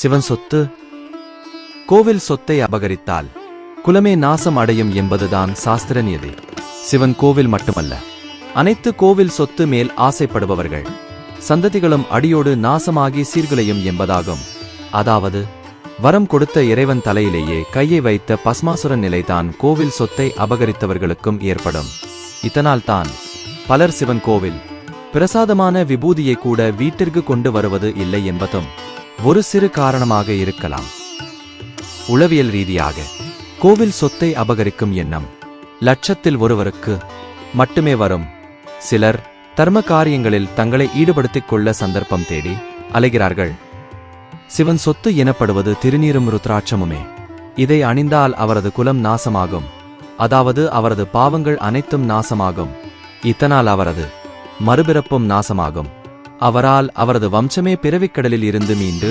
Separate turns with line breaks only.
சிவன் சொத்து? கோவில் சொத்தை அபகரித்தால் குலமே நாசம் அடையும் என்பதுதான் சாஸ்திர நியதி சிவன் கோவில் மட்டுமல்ல அனைத்து கோவில் சொத்து மேல் ஆசைப்படுபவர்கள் சந்ததிகளும் அடியோடு நாசமாகி சீர்குலையும் என்பதாகும். அதாவது வரம் கொடுத்த இறைவன் தலையிலேயே கையை வைத்த பஸ்மாசுரன் நிலைதான் கோவில் சொத்தை அபகரித்தவர்களுக்கும் ஏற்படும். இதனால்தான் பலர் சிவன் கோவில் பிரசாதமான விபூதியை கூட வீட்டிற்கு கொண்டு வருவது இல்லை என்பதும் ஒரு சிறு காரணமாக இருக்கலாம். உளவியல் ரீதியாக கோவில் சொத்தை அபகரிக்கும் எண்ணம் லட்சத்தில் ஒருவருக்கு மட்டுமே வரும். சிலர் தர்ம காரியங்களில் தங்களை ஈடுபடுத்திக் கொள்ள சந்தர்ப்பம் தேடி அலைகிறார்கள். சிவன் சொத்து எனப்படுவது திருநீரும் ருத்ராட்சமுமே. இதை அணிந்தால் அவரது குலம் நாசமாகும். அதாவது அவரது பாவங்கள் அனைத்தும் நாசமாகும். இத்தனால் அவரது மறுபிறப்பும் நாசமாகும். அவரால் அவரது வம்சமே பிறவிக்கடலில் இருந்து மீண்டு